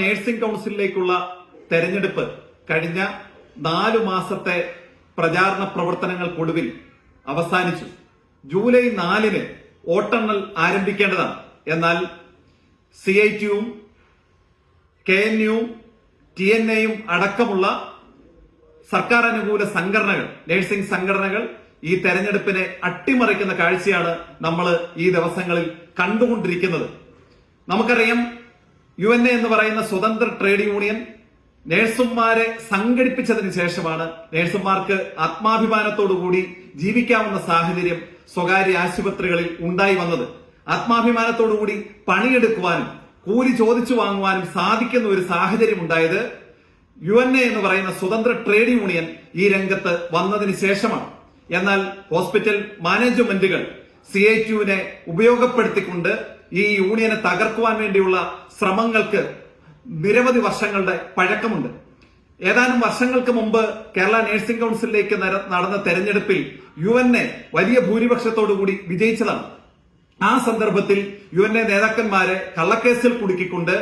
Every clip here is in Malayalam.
നഴ്സിംഗ് കൗൺസിലിലേക്കുള്ള തെരഞ്ഞെടുപ്പ് കഴിഞ്ഞ നാലു മാസത്തെ പ്രചാരണ പ്രവർത്തനങ്ങൾക്കൊടുവിൽ അവസാനിച്ചു. ജൂലൈ നാലിന് വോട്ടെണ്ണൽ ആരംഭിക്കേണ്ടതാണ്. എന്നാൽ സി ഐ ടിയും കെ എൻ യുവും ടി എൻ എയും അടക്കമുള്ള സർക്കാർ അനുകൂല സംഘടനകൾ നഴ്സിംഗ് സംഘടനകൾ ഈ തെരഞ്ഞെടുപ്പിനെ അട്ടിമറിക്കുന്ന കാഴ്ചയാണ് നമ്മൾ ഈ ദിവസങ്ങളിൽ കണ്ടുകൊണ്ടിരിക്കുന്നത്. നമുക്കറിയാം യു എൻ എ എന്ന് പറയുന്ന സ്വതന്ത്ര ട്രേഡ് യൂണിയൻ നേഴ്സുമാരെ സംഘടിപ്പിച്ചതിന് ശേഷമാണ് നേഴ്സുമാർക്ക് ആത്മാഭിമാനത്തോടുകൂടി ജീവിക്കാവുന്ന സാഹചര്യം സ്വകാര്യ ആശുപത്രികളിൽ ഉണ്ടായി വന്നത്. ആത്മാഭിമാനത്തോടുകൂടി പണിയെടുക്കുവാനും കൂലി ചോദിച്ചു വാങ്ങുവാനും സാധിക്കുന്ന ഒരു സാഹചര്യം ഉണ്ടായത് യു എൻ എ എന്ന് പറയുന്ന സ്വതന്ത്ര ട്രേഡ് യൂണിയൻ ഈ രംഗത്ത് വന്നതിന് ശേഷമാണ്. എന്നാൽ ഹോസ്പിറ്റൽ മാനേജ്മെന്റുകൾ സി ഐ ടിയുവിനെ ഉപയോഗപ്പെടുത്തിക്കൊണ്ട് ഈ യൂണിയനെ തകർക്കുവാൻ വേണ്ടിയുള്ള ശ്രമങ്ങൾക്ക് നിരവധി വർഷങ്ങളുടെ പഴക്കമുണ്ട്. ഏതാനും വർഷങ്ങൾക്ക് മുമ്പ് കേരള നഴ്സിംഗ് കൗൺസിലിലേക്ക് നടന്ന തെരഞ്ഞെടുപ്പിൽ യു എൻ എ വലിയ ഭൂരിപക്ഷത്തോടുകൂടി വിജയിച്ചതാണ്. ആ സന്ദർഭത്തിൽ യു എൻ എ നേതാക്കന്മാരെ കള്ളക്കേസിൽ കുടുക്കിക്കൊണ്ട്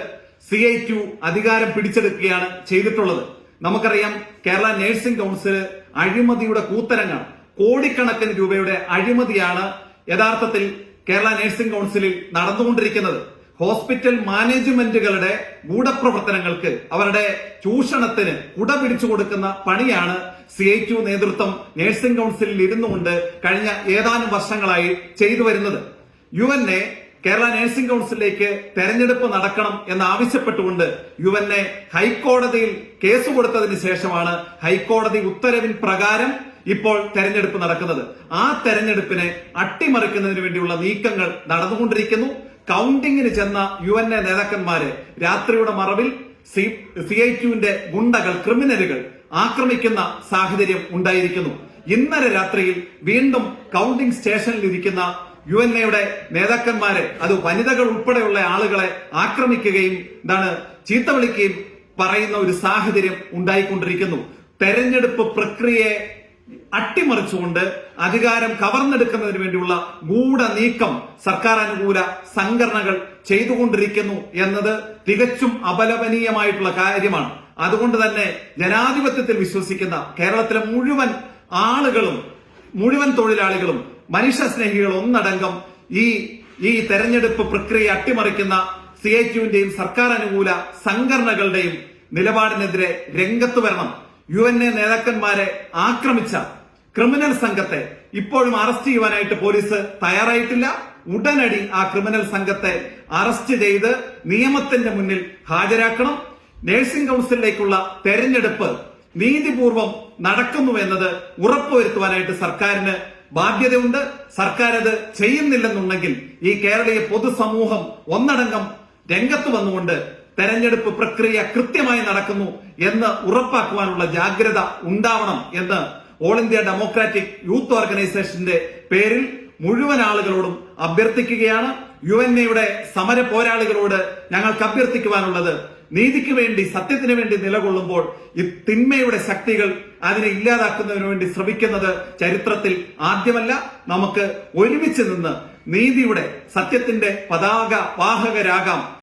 സി ഐ ടു അധികാരം പിടിച്ചെടുക്കുകയാണ് ചെയ്തിട്ടുള്ളത്. നമുക്കറിയാം കേരള നഴ്സിംഗ് കൗൺസിൽ അഴിമതിയുടെ കൂത്തരങ്ങാണ്. കോടിക്കണക്കിന് രൂപയുടെ അഴിമതിയാണ് യഥാർത്ഥത്തിൽ കേരള നഴ്സിംഗ് കൗൺസിലിൽ നടന്നുകൊണ്ടിരിക്കുന്നത്. ഹോസ്പിറ്റൽ മാനേജ്മെന്റുകളുടെ ഗൂഢപ്രവർത്തനങ്ങൾക്ക് അവരുടെ ചൂഷണത്തിന് കുട പിടിച്ചു കൊടുക്കുന്ന പണിയാണ് സി ഐ ടു നേതൃത്വം നഴ്സിംഗ് കൗൺസിലിൽ ഇരുന്നുകൊണ്ട് കഴിഞ്ഞ ഏതാനും വർഷങ്ങളായി ചെയ്തു വരുന്നത്. U N A Kerala nursing കൗൺസിലിലേക്ക് തെരഞ്ഞെടുപ്പ് നടക്കണം എന്ന് ആവശ്യപ്പെട്ടുകൊണ്ട് യു എൻ എ ഹൈക്കോടതിയിൽ കേസ് കൊടുത്തതിന് ശേഷമാണ് ഹൈക്കോടതി ഉത്തരവിൻ പ്രകാരം ഇപ്പോൾ തെരഞ്ഞെടുപ്പ് നടക്കുന്നത്. ആ തെരഞ്ഞെടുപ്പിനെ അട്ടിമറിക്കുന്നതിന് വേണ്ടിയുള്ള നീക്കങ്ങൾ നടന്നുകൊണ്ടിരിക്കുന്നു. കൗണ്ടിങ്ങിന് ചെന്ന യു എൻ എ നേതാക്കന്മാരെ രാത്രിയുടെ മറവിൽ സി ഐ ക്യുവിന്റെ ഗുണ്ടകൾ ക്രിമിനലുകൾ ആക്രമിക്കുന്ന സാഹചര്യം ഉണ്ടായിരിക്കുന്നു. ഇന്നലെ രാത്രിയിൽ വീണ്ടും കൗണ്ടിംഗ് സ്റ്റേഷനിൽ ഇരിക്കുന്ന യു എൻ എയുടെ നേതാക്കന്മാരെ അത് വനിതകൾ ഉൾപ്പെടെയുള്ള ആളുകളെ ആക്രമിക്കുകയും എന്താണ് ചീത്ത വിളിക്കുകയും പറയുന്ന ഒരു സാഹചര്യം ഉണ്ടായിക്കൊണ്ടിരിക്കുന്നു. തെരഞ്ഞെടുപ്പ് പ്രക്രിയയെ അട്ടിമറിച്ചുകൊണ്ട് അധികാരം കവർന്നെടുക്കുന്നതിന് വേണ്ടിയുള്ള ഗൂഢ നീക്കം സർക്കാർ അനുകൂല സംഘടനകൾ ചെയ്തുകൊണ്ടിരിക്കുന്നു എന്നത് തികച്ചും അപലപനീയമായിട്ടുള്ള കാര്യമാണ്. അതുകൊണ്ട് തന്നെ ജനാധിപത്യത്തിൽ വിശ്വസിക്കുന്ന കേരളത്തിലെ മുഴുവൻ ആളുകളും മുഴുവൻ തൊഴിലാളികളും മനുഷ്യ സ്നേഹികൾ ഒന്നടങ്കം ഈ ഈ തെരഞ്ഞെടുപ്പ് പ്രക്രിയ അട്ടിമറിക്കുന്ന സി ഐ സർക്കാർ അനുകൂല സംഘടനകളുടെയും നിലപാടിനെതിരെ രംഗത്ത് വരണം. യു എൻ എ നേതാക്കന്മാരെ ആക്രമിച്ച ക്രിമിനൽ സംഘത്തെ ഇപ്പോഴും അറസ്റ്റ് ചെയ്യുവാനായിട്ട് പോലീസ് തയ്യാറായിട്ടില്ല. ഉടനടി ആ ക്രിമിനൽ സംഘത്തെ അറസ്റ്റ് ചെയ്ത് നിയമത്തിന്റെ മുന്നിൽ ഹാജരാക്കണം. നഴ്സിംഗ് കൗൺസിലിലേക്കുള്ള തെരഞ്ഞെടുപ്പ് നീതിപൂർവം നടക്കുന്നു എന്നത് ഉറപ്പുവരുത്തുവാനായിട്ട് സർക്കാരിന് ബാധ്യതയുണ്ട്. സർക്കാർ അത് ചെയ്യുന്നില്ലെന്നുണ്ടെങ്കിൽ ഈ കേരളീയ പൊതുസമൂഹം ഒന്നടങ്കം രംഗത്ത് വന്നുകൊണ്ട് തെരഞ്ഞെടുപ്പ് പ്രക്രിയ കൃത്യമായി നടക്കുന്നു എന്ന് ഉറപ്പാക്കുവാനുള്ള ജാഗ്രത ഉണ്ടാവണം എന്ന് ഓൾ ഇന്ത്യ ഡെമോക്രാറ്റിക് യൂത്ത് ഓർഗനൈസേഷന്റെ പേരിൽ മുഴുവൻ ആളുകളോടും അഭ്യർത്ഥിക്കുകയാണ്. യു എൻ എയുടെ സമര പോരാളികളോട് ഞങ്ങൾക്ക് അഭ്യർത്ഥിക്കുവാനുള്ളത് നീതിക്ക് വേണ്ടി സത്യത്തിന് വേണ്ടി നിലകൊള്ളുമ്പോൾ ഈ തിന്മയുടെ ശക്തികൾ അതിനെ ഇല്ലാതാക്കുന്നതിനു വേണ്ടി ശ്രമിക്കുന്നത് ചരിത്രത്തിൽ ആദ്യമല്ല. നമുക്ക് ഒരുമിച്ച് നിന്ന് നീതിയുടെ സത്യത്തിന്റെ പതാക വാഹകരാകാം.